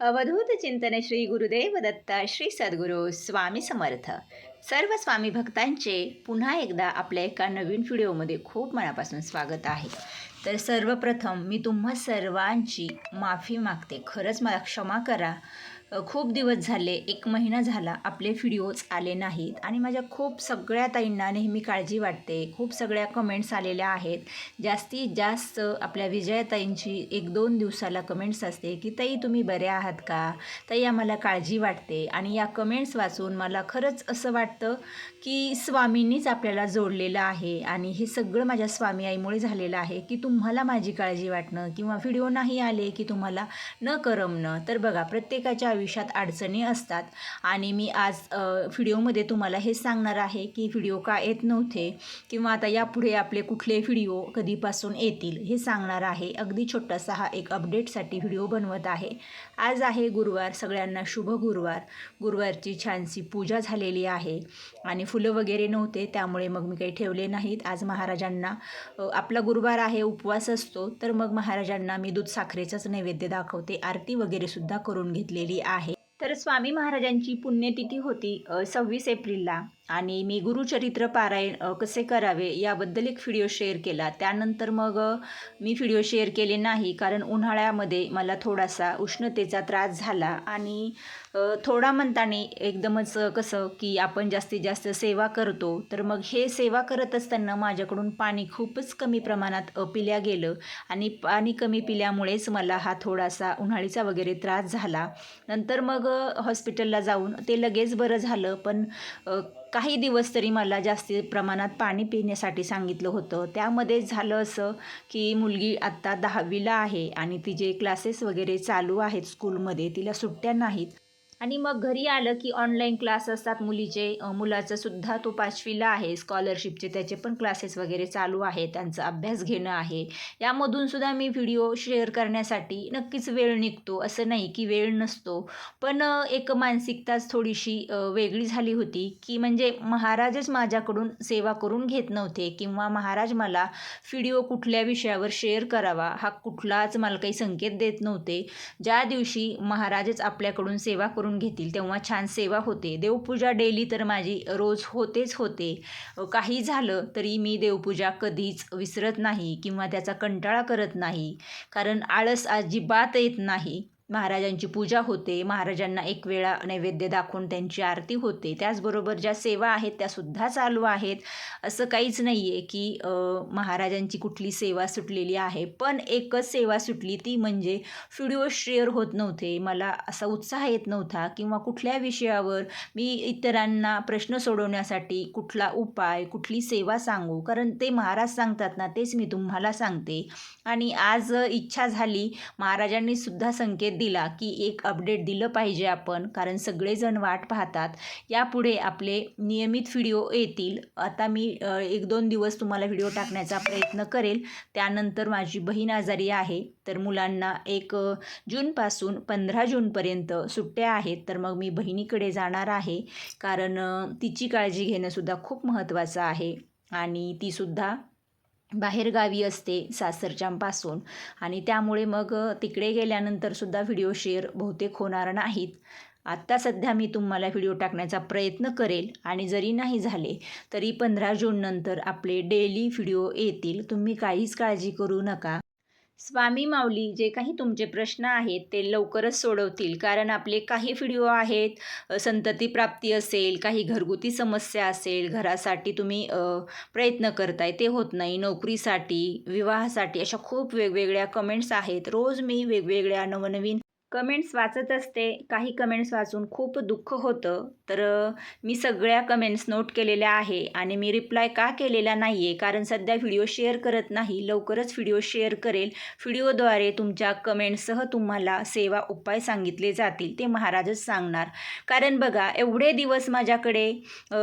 अवधूत चिंतन श्री गुरुदेव दत्त श्री सद्गुरू स्वामी समर्थ. सर्व स्वामी भक्तांचे पुन्हा एकदा आपल्या एका नवीन व्हिडिओमध्ये खूप मनापासून स्वागत आहे. तर सर्वप्रथम मी तुम्हा सर्वांची माफी मागते. खरंच मला क्षमा करा. खूप दिवस झाले एक महिना झाला आपले व्हिडिओज आले नाहीत आणि माझ्या खूप सगळ्या ताईंना नेहमी काळजी वाटते. खूप सगळ्या कमेंट्स आलेल्या आहेत. जास्तीत जास्त आपल्या विजयाताईंची एक दोन दिवसाला कमेंट्स असते की ताई तुम्ही बऱ्या आहात का? ताई आम्हाला काळजी वाटते. आणि या कमेंट्स वाचून मला खरंच असं वाटतं की स्वामींनीच आपल्याला जोडलेलं आहे आणि हे सगळं माझ्या स्वामी आईमुळे झालेलं आहे की तुम्हाला माझी काळजी वाटणं किंवा व्हिडिओ नाही आले की तुम्हाला न करमणं. तर बघा प्रत्येकाच्या आयुष्यात अडचणी असतात. आणि मी आज व्हिडिओमध्ये तुम्हाला हे सांगणार आहे की व्हिडिओ का येत नव्हते किंवा आता यापुढे आपले कुठले व्हिडिओ कधीपासून येतील हे सांगणार आहे. अगदी छोटासा हा एक अपडेटसाठी व्हिडिओ बनवत आहे. आज आहे गुरुवार. सगळ्यांना शुभ गुरुवार. गुरुवारची छानशी पूजा झालेली आहे आणि फुलं वगैरे नव्हते त्यामुळे मग मी काही ठेवले नाहीत. आज महाराजांना आपला गुरुवार आहे उपवास असतो तर मग महाराजांना मी दूध साखरेचंच नैवेद्य दाखवते. आरती वगैरे सुद्धा करून घेतलेली आहे. तर स्वामी महाराजांची पुण्यतिथी होती सव्वीस एप्रिलला. आणि मी गुरुचरित्र पारायण कसे करावे याबद्दल एक व्हिडिओ शेअर केला. त्यानंतर मग मी व्हिडिओ शेअर केले नाही कारण उन्हाळ्यामध्ये मला थोडासा उष्णतेचा त्रास झाला आणि थोडा म्हणताना एकदमच कसं की आपण जास्तीत जास्त सेवा करतो तर मग हे सेवा करत असताना माझ्याकडून पाणी खूपच कमी प्रमाणात पिल्या गेलं आणि पाणी कमी पिल्यामुळेच मला हा थोडासा उन्हाळीचा वगैरे त्रास झाला. नंतर मग हॉस्पिटलला जाऊन ते लगेच बरं झालं. पण काही दिवस तरी मला जास्ती प्रमाणात पाणी पिण्यासाठी सांगितलं होतं. त्यामध्ये झालं असं की मुलगी आत्ता दहावीला आहे आणि तिचे क्लासेस वगैरे चालू आहेत स्कूलमध्ये तिला सुट्ट्या नाहीत. आणि मग घरी आलं की ऑनलाईन क्लास असतात मुलीचे. मुलाचं सुद्धा तो पाचवीला आहे. स्कॉलरशिपचे त्याचे पण क्लासेस वगैरे चालू आहे त्यांचा अभ्यास घेणं आहे. यामधून सुद्धा मी व्हिडिओ शेअर करण्यासाठी नक्कीच वेळ निघतो. असं नाही की वेळ नसतो. पण एक मानसिकताच थोडीशी वेगळी झाली होती की म्हणजे महाराजच माझ्याकडून सेवा करून घेत नव्हते किंवा महाराज मला व्हिडिओ कुठल्या विषयावर शेअर करावा हा कुठलाच मला काही संकेत देत नव्हते. ज्या दिवशी महाराजच आपल्याकडून सेवा करून घेतील. तेव्हा छान सेवा होते. देवपूजा डेली तर माझी रोज होतेच होते. काही झालं तरी मी देवपूजा कधीच विसरत नाही किंवा त्याचा कंटाळा करत नाही. कारण आळस अजिबात येत नाही. महाराजांची पूजा होते. महाराजांना एक वेळा नैवेद्य दाखवून त्यांची आरती होते. त्याचबरोबर ज्या सेवा आहेत त्यासुद्धा चालू आहेत. असं काहीच नाही आहे की महाराजांची कुठली सेवा सुटलेली आहे. पण एकच सेवा सुटली ती म्हणजे व्हिडिओ शेअर होत नव्हते. मला असा उत्साह येत नव्हता किंवा कुठल्या विषयावर मी इतरांना प्रश्न सोडवण्यासाठी कुठला उपाय कुठली सेवा सांगू? कारण ते महाराज सांगतात ना तेच मी तुम्हाला सांगते. आणि आज इच्छा झाली महाराजांनी सुद्धा संकेत दिला की एक अपडेट दिलं पाहिजे आपण कारण सगळेजण वाट पाहतात. यापुढे आपले नियमित व्हिडिओ येतील. आता मी एक दोन दिवस तुम्हाला व्हिडिओ टाकण्याचा प्रयत्न करेल. त्यानंतर माझी बहीण आजारी आहे. तर मुलांना एक जूनपासून पंधरा जूनपर्यंत सुट्ट्या आहेत. तर मग मी बहिणीकडे जाणार आहे. कारण तिची काळजी घेणंसुद्धा खूप महत्त्वाचं आहे. आणि तीसुद्धा बाहेरगावी असते सासरच्यांपासून. आणि त्यामुळे मग तिकडे गेल्यानंतरसुद्धा व्हिडिओ शेअर बहुतेक होणार नाहीत. आत्ता सध्या मी तुम्हाला व्हिडिओ टाकण्याचा प्रयत्न करेल आणि जरी नाही झाले तरी पंधरा जूननंतर आपले डेली व्हिडिओ येतील. तुम्ही काहीच काळजी करू नका. स्वामी माऊली जे काही तुमचे प्रश्न आहेत ते लवकरच सोडवतील. कारण आपले काही व्हिडिओ आहेत संतती प्राप्ती असेल काही घरगुती समस्या असेल घरासाठी तुम्ही प्रयत्न करताय ते होत नाही. नोकरीसाठी विवाहासाठी अशा खूप वेगवेगळ्या कमेंट्स आहेत. रोज मी वेगवेगळ्या नवनवीन कमेंट्स वाचत असते. काही कमेंट्स वाचून खूप दुःख होतं. तर मी सगळ्या कमेंट्स नोट केलेल्या आहे आणि मी रिप्लाय का केलेला नाही आहे कारण सध्या व्हिडिओ शेअर करत नाही. लवकरच व्हिडिओ शेअर करेल. व्हिडिओद्वारे तुमच्या कमेंट्ससह तुम्हाला सेवा उपाय सांगितले जातील ते महाराजच सांगणार. कारण बघा एवढे दिवस माझ्याकडे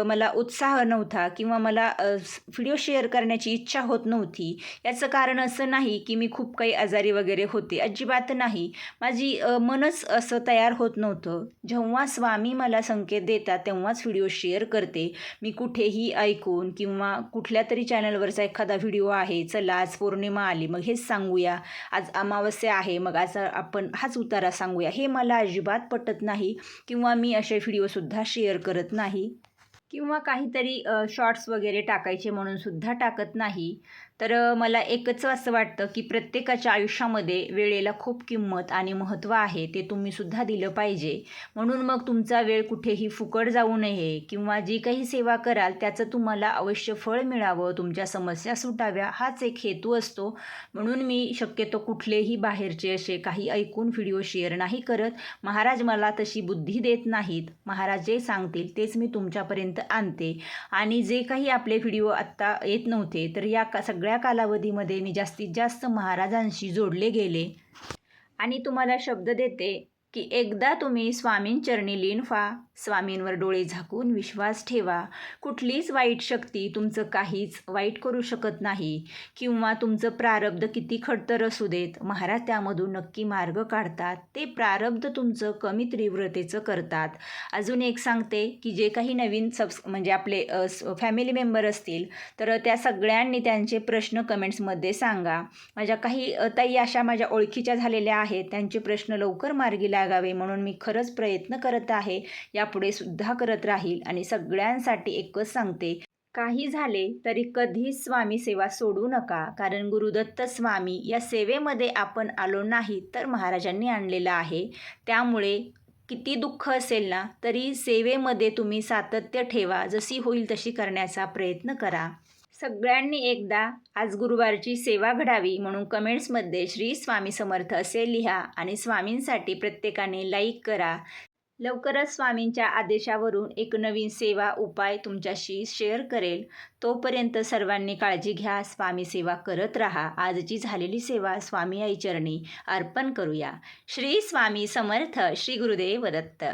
मला उत्साह नव्हता किंवा मला व्हिडिओ शेअर करण्याची इच्छा होत नव्हती. याचं कारण असं नाही की मी खूप काही आजारी वगैरे होते. अजिबात नाही. माझी मनच असं तयार होत नव्हतं. जेव्हा स्वामी मला संकेत देतात तेव्हाच व्हिडिओ शेअर करते. मी कुठेही ऐकून किंवा कुठल्या तरी चॅनलवरचा एखादा व्हिडिओ आहे चला आज पौर्णिमा आली मग हेच सांगूया. आज अमावस्या आहे मग आज आपण हाच उतारा सांगूया. हे मला अजिबात पटत नाही किंवा मी असे व्हिडिओसुद्धा शेअर करत नाही. किंवा काहीतरी शॉर्ट्स वगैरे टाकायचे म्हणून सुद्धा टाकत नाही. तर मला एकच असं वाटतं की प्रत्येकाच्या आयुष्यामध्ये वेळेला खूप किंमत आणि महत्त्व आहे ते तुम्ही सुद्धा दिलं पाहिजे. म्हणून मग तुमचा वेळ कुठेही फुकट जाऊ नये किंवा जी काही सेवा कराल त्याचं तुम्हाला अवश्य फळ मिळावं तुमच्या समस्या सुटाव्या हाच एक हेतू असतो. म्हणून मी शक्यतो कुठलेही बाहेरचे असे काही ऐकून व्हिडिओ शेअर नाही करत. महाराज मला तशी बुद्धी देत नाहीत. महाराज जे सांगतील तेच मी तुमच्यापर्यंत आणते. आणि जे काही आपले व्हिडिओ आत्ता येत नव्हते तर या का सगळ्या कालावधीमध्ये मी जास्तीत जास्त महाराजांशी जोडले गेले. आणि तुम्हाला शब्द देते की एकदा तुम्ही स्वामींचरणी लीन व्हा स्वामींवर डोळे झाकून विश्वास ठेवा. कुठलीच वाईट शक्ती तुमचं काहीच वाईट करू शकत नाही किंवा तुमचं प्रारब्ध किती खडतर असू देत महाराज त्यामधून नक्की मार्ग काढतात. ते प्रारब्ध तुमचं कमी तीव्रतेचं करतात. अजून एक सांगते की जे काही नवीन सबस् म्हणजे आपले फॅमिली मेंबर असतील तर त्या सगळ्यांनी त्यांचे प्रश्न कमेंट्समध्ये सांगा. माझ्या काही ताई अशा माझ्या ओळखीच्या झालेल्या आहेत. त्यांचे प्रश्न लवकर मार्गी लागावे म्हणून मी खरंच प्रयत्न करत आहे. यापुढे सुद्धा करत राहील आणि सगळ्यांसाठी एकच सांगते. काही झाले तरी कधीच स्वामी सेवा सोडू नका. कारण गुरुदत्त स्वामी या सेवेमध्ये आपण आलो नाही तर महाराजांनी आणलेलं आहे. त्यामुळे किती दुःख असेल ना तरी सेवेमध्ये तुम्ही सातत्य ठेवा. जशी होईल तशी करण्याचा प्रयत्न करा. सगळ्यांनी एकदा आज गुरुवारची सेवा घडावी म्हणून कमेंट्समध्ये श्री स्वामी समर्थ असे लिहा आणि स्वामींसाठी प्रत्येकाने लाईक करा. लवकरच स्वामींच्या आदेशावरून एक नवीन सेवा उपाय तुमच्याशी शेअर करेल. तोपर्यंत सर्वांनी काळजी घ्या स्वामी सेवा करत राहा. आजची झालेली सेवा स्वामी आई चरणी अर्पण करूया. श्री स्वामी समर्थ श्री गुरुदेव दत्त.